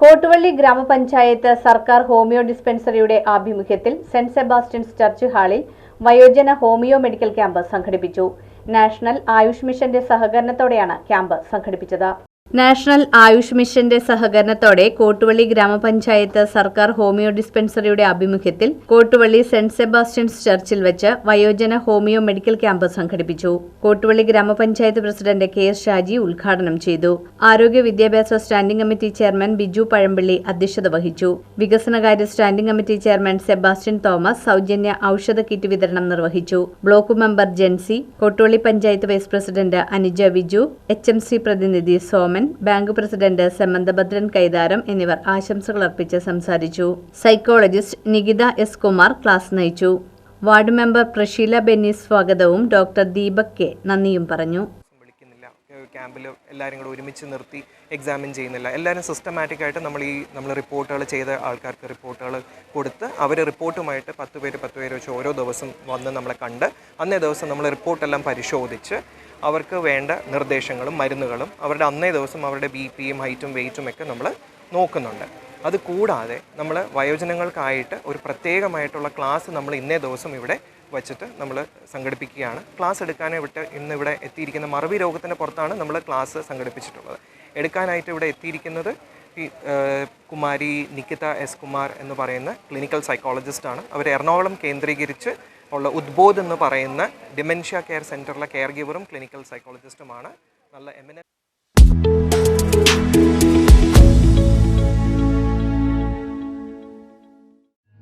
കോട്ടുവള്ളി ഗ്രാമപഞ്ചായത്ത് സർക്കാർ ഹോമിയോ ഡിസ്പെൻസറിയുടെ ആഭിമുഖ്യത്തിൽ സെന്റ് സെബാസ്റ്റ്യൻസ് ചർച്ച് ഹാളിൽ വയോജന ഹോമിയോ മെഡിക്കൽ ക്യാമ്പ് സംഘടിപ്പിച്ചു. നാഷണൽ ആയുഷ് മിഷന്റെ സഹകരണത്തോടെയാണ് ക്യാമ്പ് സംഘടിപ്പിച്ചത്. നാഷണൽ ആയുഷ് മിഷന്റെ സഹകരണത്തോടെ കോട്ടുവള്ളി ഗ്രാമപഞ്ചായത്ത് സർക്കാർ ഹോമിയോ ഡിസ്പെൻസറിയുടെ ആഭിമുഖ്യത്തിൽ കോട്ടുവള്ളി സെന്റ് സെബാസ്റ്റ്യൻസ് ചർച്ചിൽ വെച്ച് വയോജന ഹോമിയോ മെഡിക്കൽ ക്യാമ്പ് സംഘടിപ്പിച്ചു. കോട്ടുവള്ളി ഗ്രാമപഞ്ചായത്ത് പ്രസിഡന്റ് കെ എസ് ഷാജി ഉദ്ഘാടനം ചെയ്തു. ആരോഗ്യ വിദ്യാഭ്യാസ standing committee chairman Biju Pazhampally അധ്യക്ഷത വഹിച്ചു. വികസനകാര്യ standing committee chairman Sebastian Thomas സൗജന്യ ഔഷധ കിറ്റ് വിതരണം നിർവഹിച്ചു. Block member Jency Kottuvally panchayat vice president Anuja Viju H പ്രതിനിധി സോമൻ ബാങ്ക് പ്രസിഡന്റ് സെമന്തഭദ്രൻ കൈതാരം എന്നിവർ ആശംസകൾ അർപ്പിച്ച് സംസാരിച്ചു. Psychologist Nikitha S Kumar class നയിച്ചു. വാർഡ് മെമ്പർ പ്രഷീല ബെന്നി സ്വാഗതവും ഡോക്ടർ ദീപക് കെ നന്ദിയും പറഞ്ഞു. ക്യാമ്പിൽ എല്ലാവരും കൂടെ ഒരുമിച്ച് നിർത്തി എക്സാമിൻ ചെയ്യുന്നില്ല. എല്ലാവരും സിസ്റ്റമാറ്റിക് ആയിട്ട് നമ്മൾ ഈ നമ്മൾ റിപ്പോർട്ടുകൾ ചെയ്ത ആൾക്കാർക്ക് റിപ്പോർട്ടുകൾ കൊടുത്ത് അവർ റിപ്പോർട്ടുമായിട്ട് പത്ത് പേര് പത്ത് പേര് വെച്ച് ഓരോ ദിവസം വന്ന് നമ്മളെ കണ്ട് അന്നേ ദിവസം നമ്മൾ റിപ്പോർട്ടെല്ലാം പരിശോധിച്ച് അവർക്ക് വേണ്ട നിർദ്ദേശങ്ങളും മരുന്നുകളും അവരുടെ അന്നേ ദിവസം അവരുടെ ബി പിയും ഹൈറ്റും വെയിറ്റും ഒക്കെ നമ്മൾ നോക്കുന്നുണ്ട്. അത് കൂടാതെ നമ്മൾ വയോജനങ്ങൾക്കായിട്ട് ഒരു പ്രത്യേകമായിട്ടുള്ള ക്ലാസ് നമ്മൾ ഇന്നേ ദിവസം ഇവിടെ വച്ചിട്ട് നമ്മൾ സംഘടിപ്പിക്കുകയാണ്. ക്ലാസ് ഇന്ന് ഇവിടെ എത്തിയിരിക്കുന്ന മറവി രോഗത്തിന്റെ പുറത്താണ് നമ്മൾ ക്ലാസ് സംഘടിപ്പിച്ചിട്ടുള്ളത്. എടുക്കാനായിട്ട് ഇവിടെ എത്തിയിരിക്കുന്നത് കുമാരി നിക്കിത എസ് കുമാർ എന്ന് പറയുന്ന ക്ലിനിക്കൽ സൈക്കോളജിസ്റ്റാണ് അവർ എറണാകുളം കേന്ദ്രീകരിച്ച് ഉള്ള ഉദ്ബോധ് എന്ന് പറയുന്ന ഡിമെൻഷ്യ കെയർ സെന്ററിലെ കെയർ ഗിവറും ക്ലിനിക്കൽ സൈക്കോളജിസ്റ്റുമാണ് നല്ല എമിനൻ